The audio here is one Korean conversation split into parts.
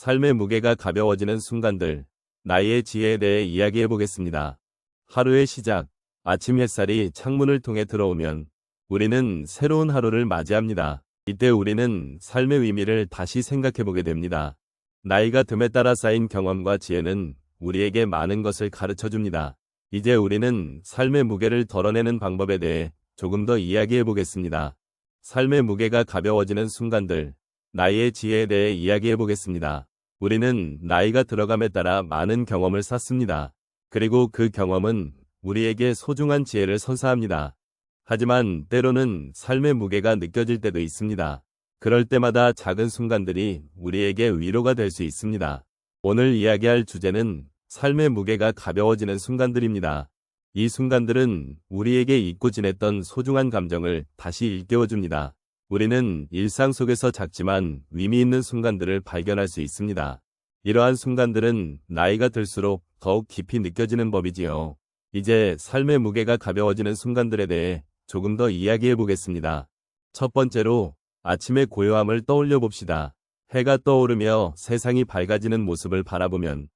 삶의 무게가 가벼워지는 순간들, 나의 지혜에 대해 이야기해 보겠습니다. 하루의 시작, 아침 햇살이 창문을 통해 들어오면 우리는 새로운 하루를 맞이합니다. 이때 우리는 삶의 의미를 다시 생각해 보게 됩니다. 나이가 듦에 따라 쌓인 경험과 지혜는 우리에게 많은 것을 가르쳐 줍니다. 이제 우리는 삶의 무게를 덜어내는 방법에 대해 조금 더 이야기해 보겠습니다. 삶의 무게가 가벼워지는 순간들, 나이의 지혜에 대해 이야기해 보겠습니다. 우리는 나이가 들어감에 따라 많은 경험을 쌓습니다. 그리고 그 경험은 우리에게 소중한 지혜를 선사합니다. 하지만 때로는 삶의 무게가 느껴질 때도 있습니다. 그럴 때마다 작은 순간들이 우리에게 위로가 될 수 있습니다. 오늘 이야기할 주제는 삶의 무게가 가벼워지는 순간들입니다. 이 순간들은 우리에게 잊고 지냈던 소중한 감정을 다시 일깨워줍니다. 우리는 일상 속에서 작지만 의미 있는 순간들을 발견할 수 있습니다. 이러한 순간들은 나이가 들수록 더욱 깊이 느껴지는 법이지요. 이제 삶의 무게가 가벼워지는 순간들에 대해 조금 더 이야기해 보겠습니다. 첫 번째로 아침의 고요함을 떠올려 봅시다. 해가 떠오르며 세상이 밝아지는 모습을 바라보면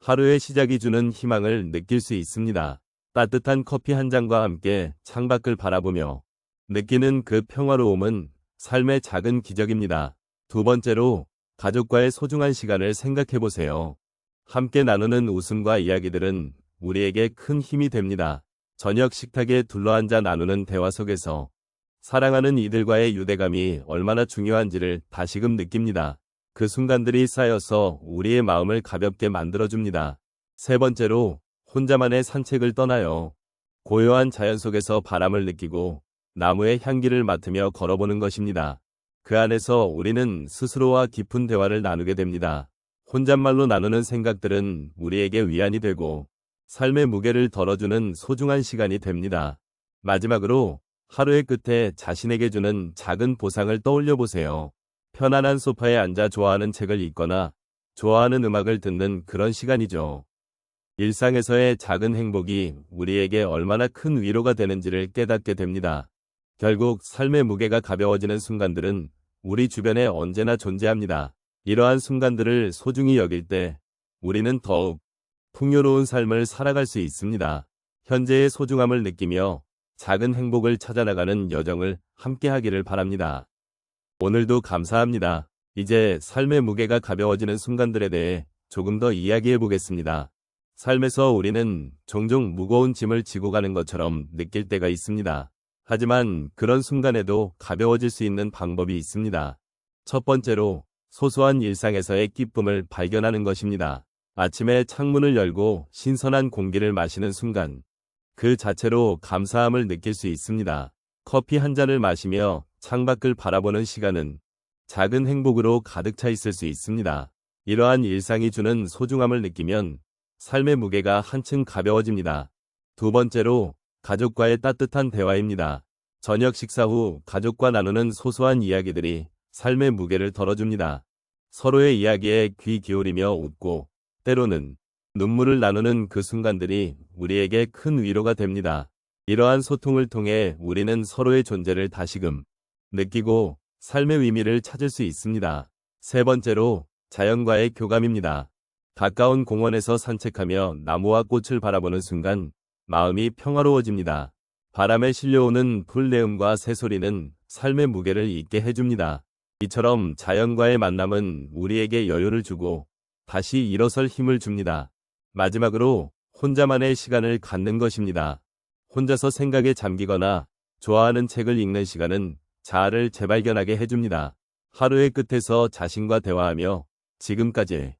하루의 시작이 주는 희망을 느낄 수 있습니다. 따뜻한 커피 한 잔과 함께 창밖을 바라보며 느끼는 그 평화로움은 삶의 작은 기적입니다. 두 번째로 가족과의 소중한 시간을 생각해 보세요. 함께 나누는 웃음과 이야기들은 우리에게 큰 힘이 됩니다. 저녁 식탁에 둘러앉아 나누는 대화 속에서 사랑하는 이들과의 유대감이 얼마나 중요한지를 다시금 느낍니다. 그 순간들이 쌓여서 우리의 마음을 가볍게 만들어줍니다. 세 번째로 혼자만의 산책을 떠나요. 고요한 자연 속에서 바람을 느끼고 나무의 향기를 맡으며 걸어보는 것입니다. 그 안에서 우리는 스스로와 깊은 대화를 나누게 됩니다. 혼잣말로 나누는 생각들은 우리에게 위안이 되고 삶의 무게를 덜어주는 소중한 시간이 됩니다. 마지막으로 하루의 끝에 자신에게 주는 작은 보상을 떠올려 보세요. 편안한 소파에 앉아 좋아하는 책을 읽거나 좋아하는 음악을 듣는 그런 시간이죠. 일상에서의 작은 행복이 우리에게 얼마나 큰 위로가 되는지를 깨닫게 됩니다. 결국 삶의 무게가 가벼워지는 순간들은 우리 주변에 언제나 존재합니다. 이러한 순간들을 소중히 여길 때 우리는 더욱 풍요로운 삶을 살아갈 수 있습니다. 현재의 소중함을 느끼며 작은 행복을 찾아나가는 여정을 함께 하기를 바랍니다. 오늘도 감사합니다. 이제 삶의 무게가 가벼워지는 순간들에 대해 조금 더 이야기해 보겠습니다. 삶에서 우리는 종종 무거운 짐을 지고 가는 것처럼 느낄 때가 있습니다. 하지만 그런 순간에도 가벼워질 수 있는 방법이 있습니다. 첫 번째로 소소한 일상에서의 기쁨을 발견하는 것입니다. 아침에 창문을 열고 신선한 공기를 마시는 순간 그 자체로 감사함을 느낄 수 있습니다. 커피 한 잔을 마시며 창밖을 바라보는 시간은 작은 행복으로 가득 차 있을 수 있습니다. 이러한 일상이 주는 소중함을 느끼면 삶의 무게가 한층 가벼워집니다. 두 번째로 가족과의 따뜻한 대화입니다. 저녁 식사 후 가족과 나누는 소소한 이야기들이 삶의 무게를 덜어줍니다. 서로의 이야기에 귀 기울이며 웃고 때로는 눈물을 나누는 그 순간들이 우리에게 큰 위로가 됩니다. 이러한 소통을 통해 우리는 서로의 존재를 다시금 느끼고 삶의 의미를 찾을 수 있습니다. 세 번째로 자연과의 교감입니다. 가까운 공원에서 산책하며 나무와 꽃을 바라보는 순간 마음이 평화로워집니다. 바람에 실려오는 풀내음과 새소리는 삶의 무게를 잊게 해줍니다. 이처럼 자연과의 만남은 우리에게 여유를 주고 다시 일어설 힘을 줍니다. 마지막으로 혼자만의 시간을 갖는 것입니다. 혼자서 생각에 잠기거나 좋아하는 책을 읽는 시간은 자아를 재발견하게 해줍니다. 하루의 끝에서 자신과 대화하며 지금까지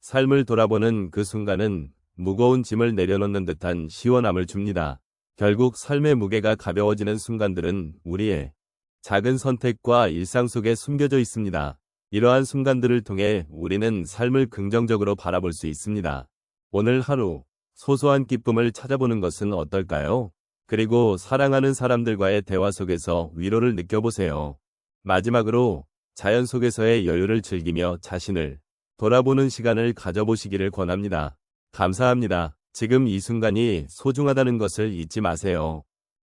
삶을 돌아보는 그 순간은 무거운 짐을 내려놓는 듯한 시원함을 줍니다. 결국 삶의 무게가 가벼워지는 순간들은 우리의 작은 선택과 일상 속에 숨겨져 있습니다. 이러한 순간들을 통해 우리는 삶을 긍정적으로 바라볼 수 있습니다. 오늘 하루 소소한 기쁨을 찾아보는 것은 어떨까요? 그리고 사랑하는 사람들과의 대화 속에서 위로를 느껴보세요. 마지막으로 자연 속에서의 여유를 즐기며 자신을 돌아보는 시간을 가져보시기를 권합니다. 감사합니다. 지금 이 순간이 소중하다는 것을 잊지 마세요.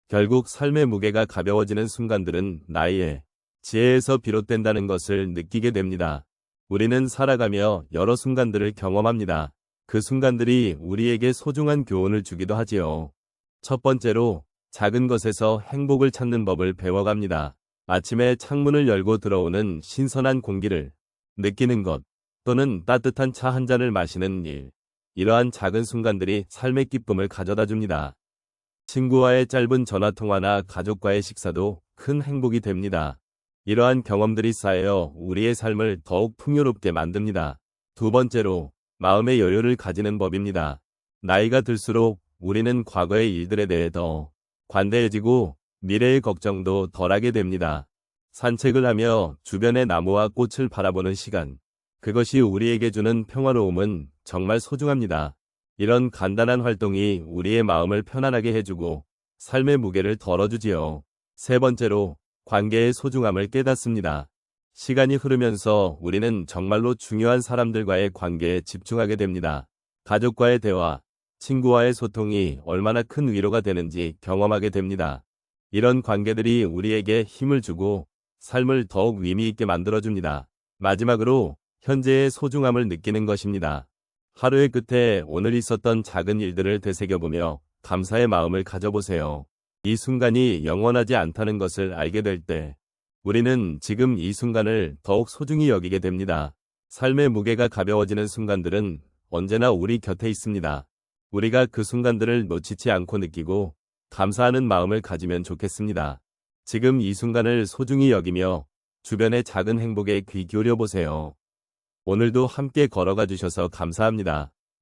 결국 삶의 무게가 가벼워지는 순간들은 나이에 지혜에서 비롯된다는 것을 느끼게 됩니다. 우리는 살아가며 여러 순간들을 경험합니다. 그 순간들이 우리에게 소중한 교훈을 주기도 하지요. 첫 번째로 작은 것에서 행복을 찾는 법을 배워갑니다. 아침에 창문을 열고 들어오는 신선한 공기를 느끼는 것 또는 따뜻한 차 한 잔을 마시는 일. 이러한 작은 순간들이 삶의 기쁨을 가져다 줍니다. 친구와의 짧은 전화통화나 가족과의 식사도 큰 행복이 됩니다. 이러한 경험들이 쌓여 우리의 삶을 더욱 풍요롭게 만듭니다. 두 번째로 마음의 여유를 가지는 법입니다. 나이가 들수록 우리는 과거의 일들에 대해 더 관대해지고 미래의 걱정도 덜하게 됩니다. 산책을 하며 주변의 나무와 꽃을 바라보는 시간. 그것이 우리에게 주는 평화로움은 정말 소중합니다. 이런 간단한 활동이 우리의 마음을 편안하게 해주고 삶의 무게를 덜어주지요. 세 번째로 관계의 소중함을 깨닫습니다. 시간이 흐르면서 우리는 정말로 중요한 사람들과의 관계에 집중하게 됩니다. 가족과의 대화, 친구와의 소통이 얼마나 큰 위로가 되는지 경험하게 됩니다. 이런 관계들이 우리에게 힘을 주고 삶을 더욱 의미 있게 만들어줍니다. 마지막으로 현재의 소중함을 느끼는 것입니다. 하루의 끝에 오늘 있었던 작은 일들을 되새겨보며 감사의 마음을 가져보세요. 이 순간이 영원하지 않다는 것을 알게 될 때, 우리는 지금 이 순간을 더욱 소중히 여기게 됩니다. 삶의 무게가 가벼워지는 순간들은 언제나 우리 곁에 있습니다. 우리가 그 순간들을 놓치지 않고 느끼고 감사하는 마음을 가지면 좋겠습니다. 지금 이 순간을 소중히 여기며 주변의 작은 행복에 귀 기울여 보세요. 오늘도 함께 걸어가 주셔서 감사합니다.